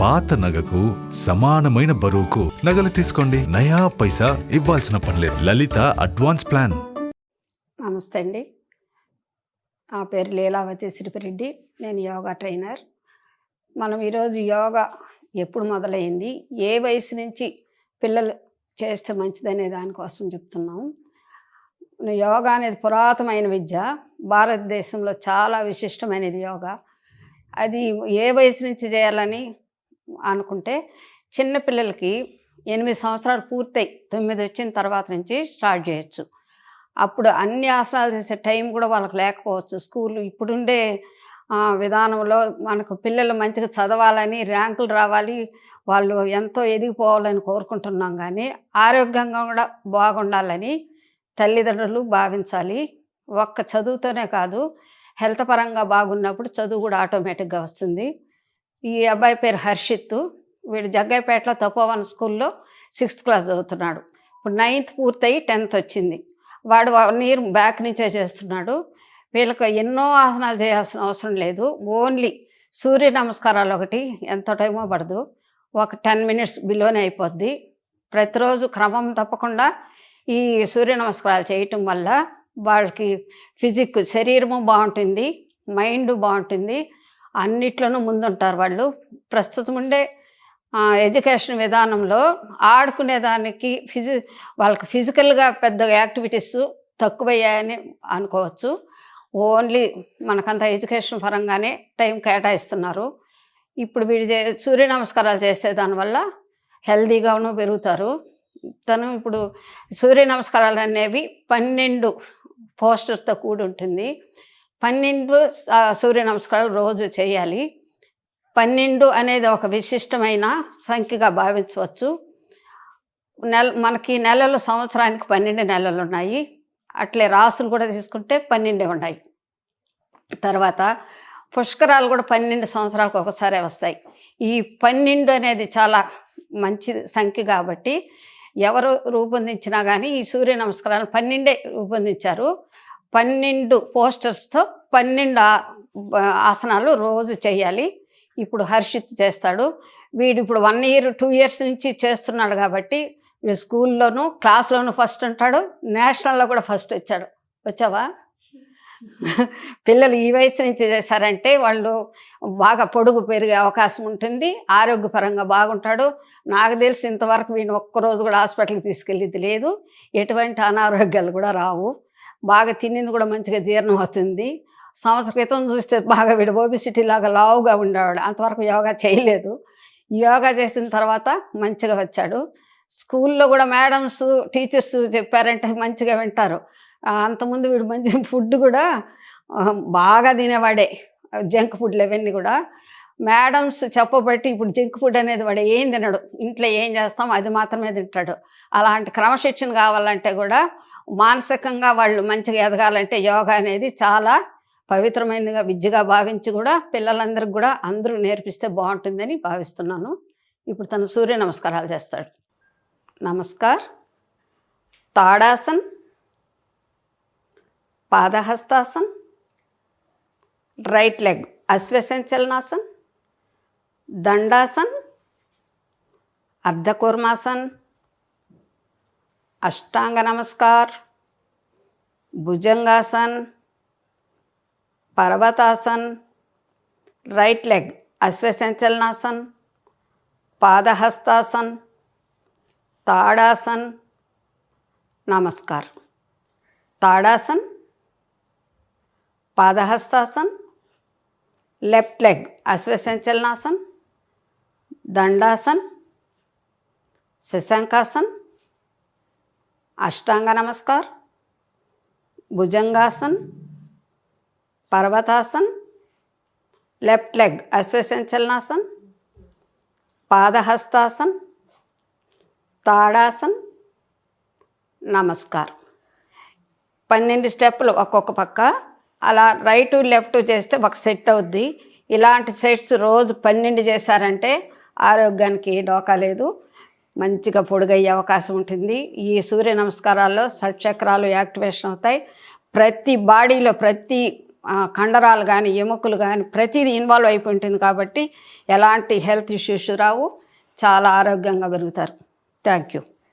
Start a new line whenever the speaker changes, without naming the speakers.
పాత నగకు సమానమైన బరువుకు నగలు తీసుకోండి. నయా పైసా ఇవ్వాల్సిన పనిలేదు లలిత అడ్వాన్స్ ప్లాన్.
నమస్తే అండి. నా పేరు లీలావతి సిరిపిరెడ్డి. నేను యోగా ట్రైనర్. మనం ఈరోజు యోగా ఎప్పుడు మొదలైంది? ఏ వయసు నుంచి పిల్లలు చేస్తే మంచిదనే దానికోసం చెప్తున్నాం. యోగా అనేది పురాతనమైన విద్య. భారతదేశంలో చాలా విశిష్టమైనది యోగా. అది ఏ వయసు నుంచి చేయాలని అనుకుంటే చిన్నపిల్లలకి ఎనిమిది సంవత్సరాలు పూర్తయి తొమ్మిది వచ్చిన తర్వాత నుంచి స్టార్ట్ చేయొచ్చు. అప్పుడు అన్ని ఆసనాలు చేసే టైం కూడా వాళ్ళకి లేకపోవచ్చు. స్కూల్ ఇప్పుడుండే విధానంలో మనకు పిల్లలు మంచిగా చదవాలని ర్యాంకులు రావాలి వాళ్ళు ఎంతో ఎదిగిపోవాలని కోరుకుంటున్నాం కానీ ఆరోగ్యంగా కూడా బాగుండాలని తల్లిదండ్రులు భావించాలి. ఒక్క చదువుతోనే కాదు హెల్త్ పరంగా బాగున్నప్పుడు చదువు కూడా ఆటోమేటిక్గా వస్తుంది. ఈ అబ్బాయి పేరు హర్షిత్. వీడు జగ్గైపేటలో తపోవన్ స్కూల్లో సిక్స్త్ క్లాస్ చదువుతున్నాడు. ఇప్పుడు నైన్త్ పూర్తయి టెన్త్ వచ్చింది. వాడు వన్ ఇయర్ బ్యాక్ నుంచే చేస్తున్నాడు. వీళ్ళకి ఎన్నో ఆసనాలు చేయాల్సిన అవసరం లేదు. ఓన్లీ సూర్య నమస్కారాలు ఒకటి ఎంత టైమో పడదు. ఒక టెన్ మినిట్స్ బిలోనే అయిపోద్ది. ప్రతిరోజు క్రమం తప్పకుండా ఈ సూర్య నమస్కారాలు చేయటం వల్ల వాళ్ళకి ఫిజిక్ శరీరము బాగుంటుంది మైండ్ బాగుంటుంది. అన్నిట్లోనూ ముందుంటారు వాళ్ళు. ప్రస్తుతం ఉండే ఎడ్యుకేషన్ విధానంలో ఆడుకునే దానికి ఫిజి వాళ్ళకి ఫిజికల్గా పెద్ద యాక్టివిటీస్ తక్కువయ్యాయని అనుకోవచ్చు. ఓన్లీ మనకంత ఎడ్యుకేషన్ పరంగానే టైం కేటాయిస్తున్నారు. ఇప్పుడు వీడి సూర్య నమస్కారాలు చేసే దానివల్ల హెల్దీగాను పెరుగుతారు. తను ఇప్పుడు సూర్య నమస్కారాలు అనేవి పన్నెండు పోస్టర్తో కూడి ఉంటుంది పన్నెండు సూర్య నమస్కారాలు రోజు చేయాలి. పన్నెండు అనేది ఒక విశిష్టమైన సంఖ్యగా భావించవచ్చు. నెల మనకి నెలలు సంవత్సరానికి పన్నెండు నెలలు ఉన్నాయి. అట్లే రాసులు కూడా తీసుకుంటే పన్నెండే ఉన్నాయి. తర్వాత పుష్కరాలు కూడా పన్నెండు సంవత్సరాలకు ఒకసారి వస్తాయి. ఈ పన్నెండు అనేది చాలా మంచి సంఖ్య కాబట్టి ఎవరు రూపొందించినా కానీ ఈ సూర్య నమస్కారాలు పన్నెండే రూపొందించారు. పన్నెండు పోస్టర్స్తో పన్నెండు ఆసనాలు రోజు చేయాలి. ఇప్పుడు హర్షిత్ చేస్తాడు. వీడు ఇప్పుడు వన్ ఇయర్ టూ ఇయర్స్ నుంచి చేస్తున్నాడు కాబట్టి వీడు స్కూల్లోనూ క్లాస్లోనూ ఫస్ట్ ఉంటాడు. నేషనల్లో కూడా ఫస్ట్ వచ్చాడు. వచ్చావా? పిల్లలు ఈ వయసు నుంచి చేశారంటే వాళ్ళు బాగా పొడుగు పెరిగే అవకాశం ఉంటుంది. ఆరోగ్యపరంగా బాగుంటాడు. నాకు తెలిసి ఇంతవరకు వీడిని ఒక్కరోజు కూడా హాస్పిటల్కి తీసుకెళ్ళేది లేదు. ఎటువంటి అనారోగ్యాలు కూడా రావు. బాగా తిన్నింది కూడా మంచిగా జీర్ణం అవుతుంది. సంవత్సర క్రితం చూస్తే బాగా వీడు ఓబిసిటీ లాగా లావుగా ఉండేవాడు. అంతవరకు యోగా చేయలేదు. యోగా చేసిన తర్వాత మంచిగా వచ్చాడు. స్కూల్లో కూడా మేడమ్స్ టీచర్స్ చెప్పారంటే మంచిగా వింటారు. ఆ, అంతకుముందు వీడు మంచి ఫుడ్ కూడా బాగా తినేవాడే. జంక్ ఫుడ్లు ఇవన్నీ కూడా. మేడమ్స్ చెప్పబట్టి ఇప్పుడు జంక్ ఫుడ్ అనేది వాడు ఏం తినడు. ఇంట్లో ఏం చేస్తాం అది మాత్రమే తింటాడు. అలాంటి క్రమశిక్షణ కావాలంటే కూడా మానసికంగా వాళ్ళు మంచిగా ఎదగాలంటే యోగా అనేది చాలా పవిత్రమైనగా విద్యగా భావించి కూడా పిల్లలందరికీ కూడా అందరూ నేర్పిస్తే బాగుంటుందని భావిస్తున్నాను. ఇప్పుడు తను సూర్య నమస్కారాలు చేస్తాడు. Namaskar. Tadasan. Padahastasan. Right leg. Ashwasanchalanasan. Dandasan. Ardhakurmasan. Ashtanga namaskar bhujangasan parvatasan right leg ashwasanchalanasan padahastasan tadasan namaskar. Tadasan padahastasan left leg ashwasanchalanasan dandasan shashankasan ashtanga namaskar bhujangasan parvatasan left leg ashwasanchalanasan padahastasan tadasan. Namaskar. పన్నెండు స్టెప్పులు ఒక్కొక్క పక్క. అలా right left చేస్తే ఒక set అవుద్ది. ఇలాంటి sets రోజు పన్నెండు చేశారంటే ఆరోగ్యానికి డోకా లేదు. మంచిగా పొడుగయ్యే అవకాశం ఉంటుంది. ఈ సూర్య నమస్కారాల్లో షట్చక్రాలు యాక్టివేషన్ అవుతాయి. ప్రతి బాడీలో ప్రతి కండరాలు కానీ ఎముకలు కానీ ప్రతిదీ ఇన్వాల్వ్ అయిపోయి ఉంటుంది కాబట్టి ఎలాంటి హెల్త్ ఇష్యూస్ రావు. చాలా ఆరోగ్యంగా పెరుగుతారు. Thank you.